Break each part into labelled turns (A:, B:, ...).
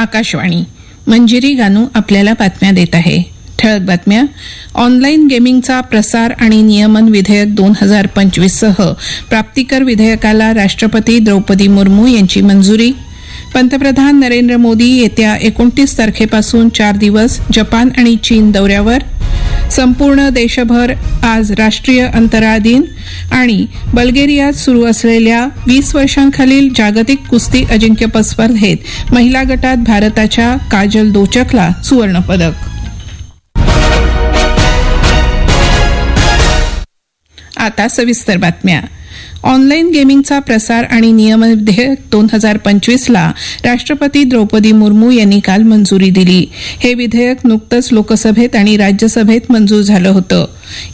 A: आकाशवाणी मंजिरी गानू आपल्याला बातम्या देत आहे ठळक बातम्या ऑनलाईन गेमिंगचा प्रसार आणि नियमन विधेयक दोन हजार पंचवीससह प्राप्तिकर विधेयकाला राष्ट्रपती द्रौपदी मुर्मू यांची मंजुरी पंतप्रधान नरेंद्र मोदी येत्या एकोणतीस तारखेपासून चार दिवस जपान आणि चीन दौऱ्यावर संपूर्ण देशभर आज राष्ट्रीय अंतराळ दिन आणि बल्गेरियात सुरू असलेल्या वीस वर्षांखालील जागतिक कुस्ती अजिंक्यपद स्पर्धेत महिला गटात भारताच्या काजल दोचकला सुवर्णपदक आता सविस्तर बातम्या ऑनलाईन गेमिंगचा प्रसार आणि नियमन विधेयक दोन हजार पंचवीसला राष्ट्रपती द्रौपदी मुर्मू यांनी काल मंजुरी दिली हे विधेयक नुकतंच लोकसभेत आणि राज्यसभेत मंजूर झालं होतं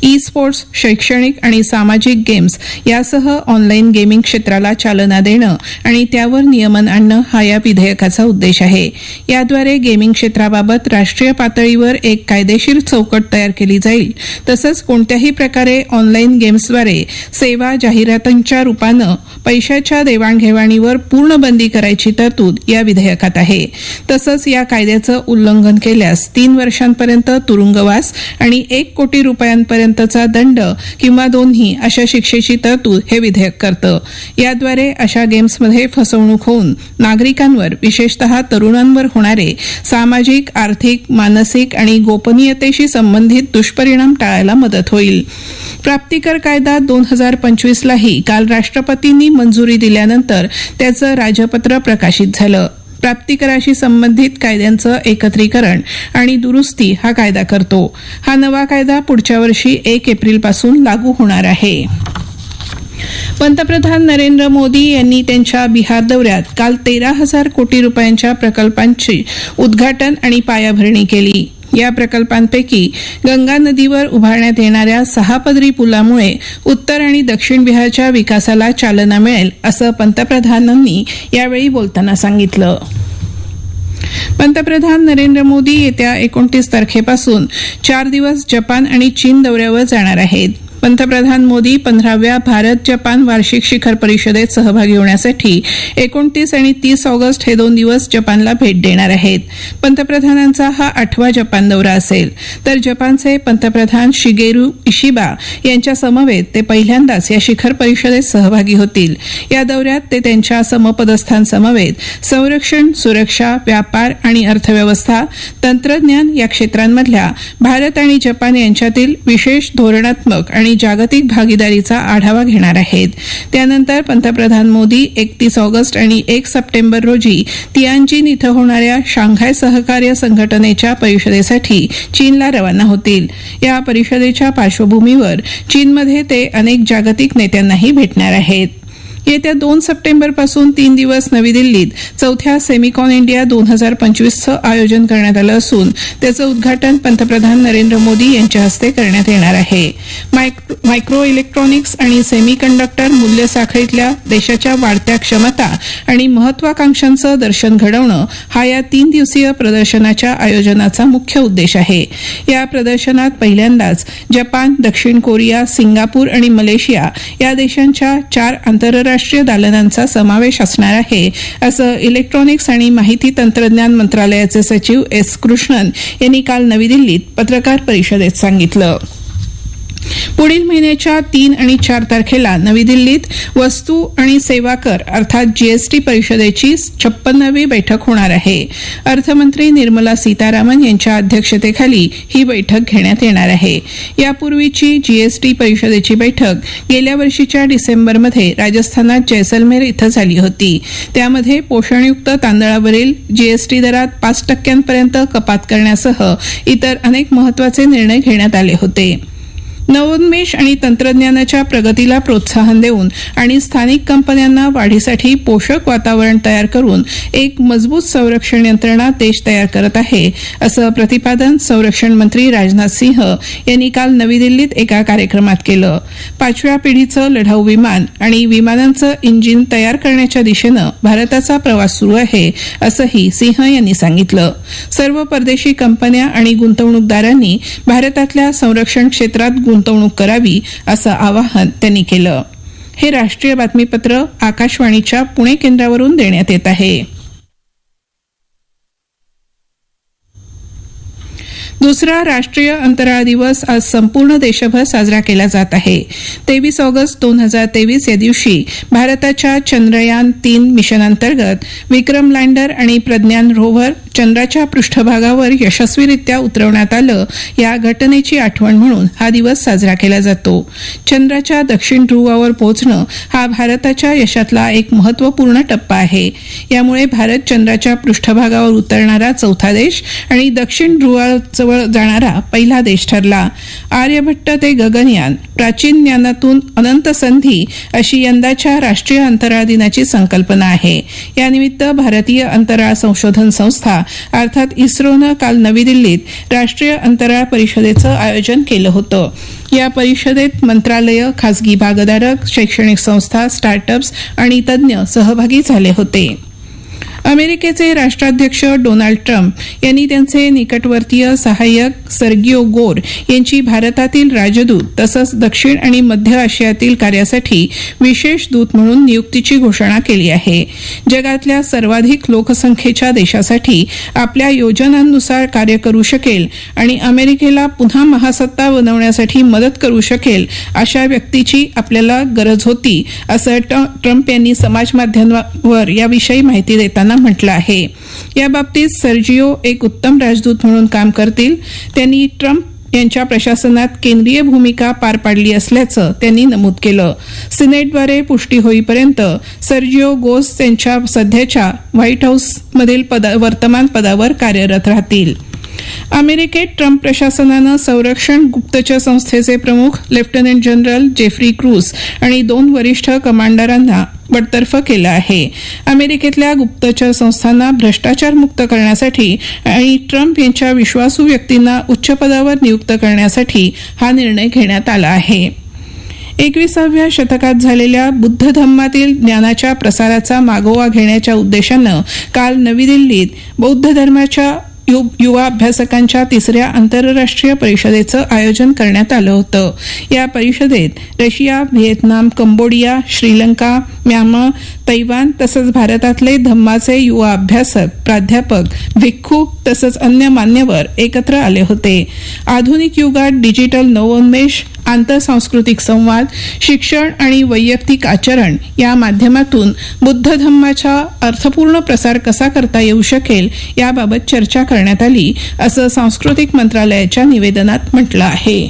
A: ई स्पोर्ट्स शैक्षणिक आणि सामाजिक गेम्स यासह ऑनलाईन गेमिंग क्षेत्राला चालना देणं आणि त्यावर नियमन आणणं हा या विधेयकाचा उद्देश आहे याद्वारे गेमिंग क्षेत्राबाबत राष्ट्रीय पातळीवर एक कायदेशीर चौकट तयार केली जाईल तसंच कोणत्याही प्रकारे ऑनलाईन गेम्सद्वारे सेवा जाहिरात बँकांच्या रुपानं पैशाच्या देवाणघेवाणीवर पूर्ण बंदी करायची तरतूद या विधेयकात आहे तसंच या कायद्याचं उल्लंघन केल्यास तीन वर्षांपर्यंत तुरुंगवास आणि एक कोटी रुपयांपर्यंतचा दंड किंवा दोन्ही अशा शिक्षेची तरतूद हे विधेयक करतं याद्वारे अशा गेम्समध्ये फसवणूक होऊन नागरिकांवर विशेषतः तरुणांवर होणारे सामाजिक आर्थिक मानसिक आणि गोपनीयतेशी संबंधित दुष्परिणाम टाळायला मदत होईल प्राप्तिकर कायदा दोन हजार पंचवीसलाही काल राष्ट्रपतींनी मंजुरी दिल्यानंतर त्याचं राजपत्र प्रकाशित झालं प्राप्तिकराशी संबंधित कायद्यांचं एकत्रीकरण आणि दुरुस्ती हा कायदा करतो हा नवा कायदा पुढच्या वर्षी एक एप्रिलपासून लागू होणार आहे पंतप्रधान नरेंद्र मोदी यांनी त्यांच्या बिहार दौऱ्यात काल तेरा हजार कोटी रुपयांच्या प्रकल्पांची उद्घाटन आणि पायाभरणी केली या प्रकल्पांपैकी गंगा नदीवर उभारण्यात येणाऱ्या सहा पदरी पुलामुळे उत्तर आणि दक्षिण बिहारच्या विकासाला चालना मिळेल असं पंतप्रधानांनी यावेळी बोलताना सांगितलं पंतप्रधान नरेंद्र मोदी येत्या एकोणतीस तारखेपासून चार दिवस जपान आणि चीन दौऱ्यावर जाणार आहेत पंतप्रधान मोदी पंधराव्या भारत जपान वार्षिक शिखर परिषदेत सहभागी होण्यासाठी एकोणतीस आणि तीस ऑगस्ट हे दोन दिवस जपानला भेट देणार आहेत पंतप्रधानांचा हा आठवा जपान दौरा असेल तर जपानचे पंतप्रधान शिगेरू इशिबा यांच्या समवेत ते पहिल्यांदाच या शिखर परिषदेत सहभागी होतील या दौऱ्यात ते त्यांच्या समपदस्थांसमवेत संरक्षण सुरक्षा व्यापार आणि अर्थव्यवस्था तंत्रज्ञान या क्षेत्रांमधल्या भारत आणि जपान यांच्यातील विशेष धोरणात्मक आणि जागतिक भागीदारीचा आढावा घेणार आहेत त्यानंतर पंतप्रधान मोदी एकतीस ऑगस्ट आणि एक सप्टेंबर रोजी तियांजिन इथं होणाऱ्या शांघाय सहकार्य संघटनेच्या परिषदेसाठी चीनला रवाना होतील या परिषदेच्या पार्श्वभूमीवर चीनमध्ये ते अनेक जागतिक नेत्यांनाही भेटणार आहेत येत्या दोन सप्टेंबरपासून तीन दिवस नवी दिल्लीत चौथ्या सेमिकॉन इंडिया दोन हजार पंचवीसचं आयोजन करण्यात आलं असून त्याचं उद्घाटन पंतप्रधान नरेंद्र मोदी यांच्या हस्ते करण्यात येणार आहे मायक्रो इलेक्ट्रॉनिक्स आणि सेमी कंडक्टर मूल्य साखळीतल्या देशाच्या वाढत्या क्षमता आणि महत्वाकांक्षांचं दर्शन घडवणं हा या तीन दिवसीय प्रदर्शनाच्या आयोजनाचा मुख्य उद्देश आहे या प्रदर्शनात पहिल्यांदाच जपान दक्षिण कोरिया सिंगापूर आणि मलेशिया या देशांच्या चार आंतरराष्ट्रीय आंतरराष्ट्रीय दालनांचा समावेश असणार आहे असं इलेक्ट्रॉनिक्स आणि माहिती तंत्रज्ञान मंत्रालयाचे सचिव एस कृष्णन यांनी काल नवी दिल्लीत पत्रकार परिषदेत सांगितलं पुढील महिन्याच्या तीन आणि चार तारखेला नवी दिल्लीत वस्तू आणि सेवा कर अर्थात जीएसटी परिषदेची छप्पन्नावी बैठक होणार आहे अर्थमंत्री निर्मला सीतारामन यांच्या अध्यक्षतेखाली ही बैठक घेण्यात येणार आहे यापूर्वीची जीएसटी परिषदेची बैठक गेल्या वर्षीच्या डिसेंबरमध्ये राजस्थानात जैसलमेर इथं झाली होती त्यामध्ये पोषणयुक्त तांदळावरील जीएसटी दरात पाच टक्क्यांपर्यंत कपात करण्यासह इतर अनेक महत्वाचे निर्णय घेण्यात आले होते नवोन्मेष आणि तंत्रज्ञानाच्या प्रगतीला प्रोत्साहन देऊन आणि स्थानिक कंपन्यांना वाढीसाठी पोषक वातावरण तयार करून एक मजबूत संरक्षण यंत्रणा देश तयार करत आहे असं प्रतिपादन संरक्षण मंत्री राजनाथ सिंह यांनी काल नवी दिल्लीत एका कार्यक्रमात केलं पाचव्या पिढीचं लढाऊ विमान आणि विमानांचं इंजिन तयार करण्याच्या दिशेनं भारताचा प्रवास सुरू आहे असंही सिंह यांनी सांगितलं सर्व परदेशी कंपन्या आणि गुंतवणूकदारांनी भारतातल्या संरक्षण क्षेत्रात गुंतवणूक करावी असं आवाहन त्यांनी केलं हे राष्ट्रीय बातमीपत्र आकाशवाणीच्या पुणे केंद्रावरून देण्यात येत आहे दुसरा राष्ट्रीय अंतराळ दिवस आज संपूर्ण देशभर साजरा केला जात आहे तेवीस ऑगस्ट दोन हजार तेवीस या दिवशी भारताच्या चंद्रयान तीन मिशन अंतर्गत विक्रम लँडर आणि प्रज्ञान रोव्हर चंद्राच्या पृष्ठभागावर यशस्वीरित्या उतरवण्यात आलं या घटनेची आठवण म्हणून हा दिवस साजरा केला जातो चंद्राच्या दक्षिण ध्रुवावर पोहोचणं हा भारताच्या यशातला एक महत्वपूर्ण टप्पा आहे यामुळे भारत चंद्राच्या पृष्ठभागावर उतरणारा चौथा देश आणि दक्षिण ध्रुवाजवळ जवळ जाणारा पहिला देश ठरला आर्यभट्ट ते गगनयान प्राचीन ज्ञानातून अनंत संधी अशी यंदाच्या राष्ट्रीय अंतराळ दिनाची संकल्पना आहे यानिमित्त भारतीय अंतराळ संशोधन संस्था अर्थात इस्रोनं काल नवी दिल्लीत राष्ट्रीय अंतराळ परिषदेचं आयोजन केलं होतं या परिषदेत मंत्रालय खासगी भागधारक शैक्षणिक संस्था स्टार्टअप्स आणि तज्ज्ञ सहभागी झाले होते अमेरिकेचे राष्ट्राध्यक्ष डोनाल्ड ट्रम्प यांनी त्यांचे निकटवर्तीय सहाय्यक सर्गिओ गोर यांची भारतातील राजदूत तसंच दक्षिण आणि मध्य आशियातील कार्यासाठी विशेष दूत म्हणून नियुक्तीची घोषणा केली आहे जगातल्या सर्वाधिक लोकसंख्येच्या देशासाठी आपल्या योजनांनुसार कार्य करू शकेल आणि अमेरिकेला पुन्हा महासत्ता बनवण्यासाठी मदत करू शकेल अशा व्यक्तीची आपल्याला गरज होती असं ट्रम्प यांनी समाज माध्यमांवर याविषयी माहिती देताना असल्यानं म्हटलं आहे याबाबतीत सर्जिओ एक उत्तम राजदूत म्हणून काम करतील त्यांनी ट्रम्प यांच्या प्रशासनात केंद्रीय भूमिका पार पाडली असल्याचं त्यांनी नमूद केलं सिनेटद्वारे पुष्टी होईपर्यंत सर्जिओ गोस त्यांच्या सध्याच्या व्हाईट हाऊसमधील पदा वर्तमान पदावर कार्यरत राहतील अमेरिकेत ट्रम्प प्रशासनानं संरक्षण गुप्तचर संस्थेचे प्रमुख लेफ्टनंट जनरल जेफ्री क्रूस आणि दोन वरिष्ठ कमांडरांना बडतर्फ केला आहे अमेरिकेतल्या गुप्तचर संस्थांना भ्रष्टाचार मुक्त करण्यासाठी आणि ट्रम्प यांच्या विश्वासू व्यक्तींना उच्च पदावर नियुक्त करण्यासाठी हा निर्णय घेण्यात आला आहे एकविसाव्या शतकात झालेल्या बुद्ध धर्मातील ज्ञानाच्या प्रसाराचा मागोवा घेण्याच्या उद्देशानं काल नवी दिल्लीत बौद्ध धर्माच्या युवा अभ्यासकांच्या तिसऱ्या आंतरराष्ट्रीय परिषदेचं आयोजन करण्यात आलं होतं या परिषदेत Russia Vietnam Cambodia Sri Lanka Myanmar Taiwan तसंच भारतातले धम्माचे युवा अभ्यासक प्राध्यापक भिक्खू तसंच अन्य मान्यवर एकत्र आले होते आधुनिक युगात डिजिटल नवोन्मेष आंतरसांस्कृतिक संवाद शिक्षण आणि वैयक्तिक आचरण या माध्यमातून बुद्ध धम्माचा अर्थपूर्ण प्रसार कसा करता येऊ शकेल याबाबत चर्चा करण्यात आली असं सांस्कृतिक मंत्रालयाच्या निवेदनात म्हटलं आहे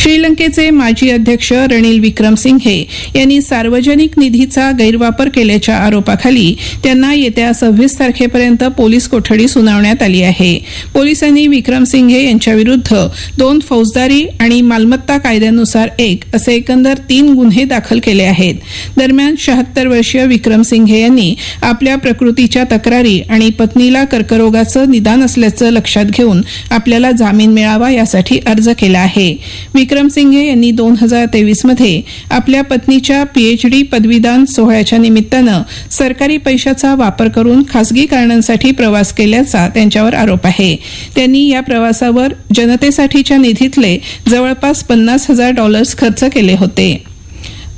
A: श्रीलंकेचे माजी अध्यक्ष रणिल विक्रमसिंघे यांनी सार्वजनिक निधीचा गैरवापर केल्याच्या आरोपाखाली त्यांना येत्या सव्वीस तारखेपर्यंत पोलीस कोठडी सुनावण्यात आली आहे पोलिसांनी विक्रमसिंघे यांच्याविरुद्ध दोन फौजदारी आणि मालमत्ता कायद्यानुसार एक असे एकंदर तीन गुन्हे दाखल केले आहेत दरम्यान शहात्तर वर्षीय विक्रमसिंघे यांनी आपल्या प्रकृतीच्या तक्रारी आणि पत्नीला कर्करोगाचं निदान असल्याचं लक्षात घेऊन आपल्याला जामीन मिळावा यासाठी अर्ज केला आहे विक्रमसिंघे यांनी दोन हजार तेवीसमध्ये आपल्या पत्नीच्या पीएचडी पदवीदान सोहळ्याच्या निमित्तानं सरकारी पैशाचा वापर करून खासगी कारणांसाठी प्रवास केल्याचा त्यांच्यावर आरोप आहे त्यांनी या प्रवासावर जनतेसाठीच्या निधीतले जवळपास पन्नास हजार डॉलर्स खर्च केले होते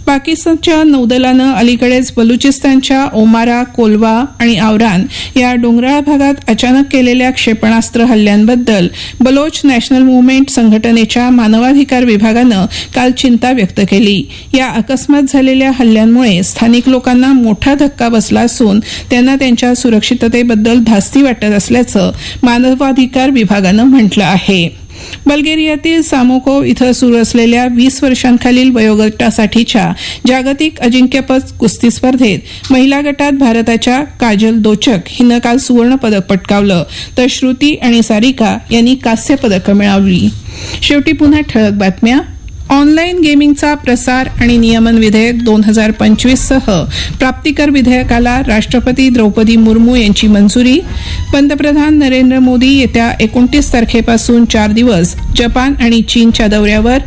A: पाकिस्तानच्या नौदलानं अलीकडेच बलुचिस्तानच्या ओमारा कोलवा आणि आवरान या डोंगराळ भागात अचानक केलेल्या क्षेपणास्त्र हल्ल्यांबद्दल बलोच नॅशनल मुव्हमेंट संघटनेच्या मानवाधिकार विभागानं काल चिंता व्यक्त केली या अकस्मात झालेल्या हल्ल्यांमुळे स्थानिक लोकांना मोठा धक्का बसला असून त्यांना त्यांच्या सुरक्षिततेबद्दल धास्ती वाटत असल्याचं मानवाधिकार विभागानं म्हटलं आहे बल्गेरियातील सामोको इथं सुरू असलेल्या वीस वर्षांखालील वयोगटासाठीच्या जागतिक अजिंक्यपद कुस्ती स्पर्धेत महिला गटात भारताच्या काजल दोचक हिनं काल सुवर्ण पदक पटकावलं तर श्रुती आणि सारिका यांनी कांस्य पदकं मिळवली शेवटी पुन्हा ठळक बातम्या ऑनलाईन गेमिंगचा प्रसार आणि नियमन विधेयक दोन हजार पंचवीससह प्राप्तिकर विधेयकाला राष्ट्रपती द्रौपदी मुर्मू यांची मंजुरी पंतप्रधान नरेंद्र मोदी येत्या एकोणतीस तारखेपासून चार दिवस जपान आणि चीनच्या दौऱ्यावर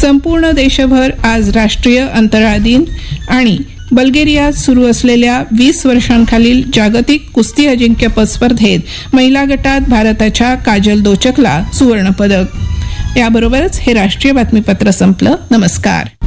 A: संपूर्ण देशभर आज राष्ट्रीय अंतराळ दिन आणि बल्गेरियात सुरू असलेल्या वीस वर्षांखालील जागतिक कुस्ती अजिंक्यपद स्पर्धेत महिला गटात भारताच्या काजल दोचकला सुवर्णपदक याबरोबरच हे राष्ट्रीय बातमीपत्र संपलं नमस्कार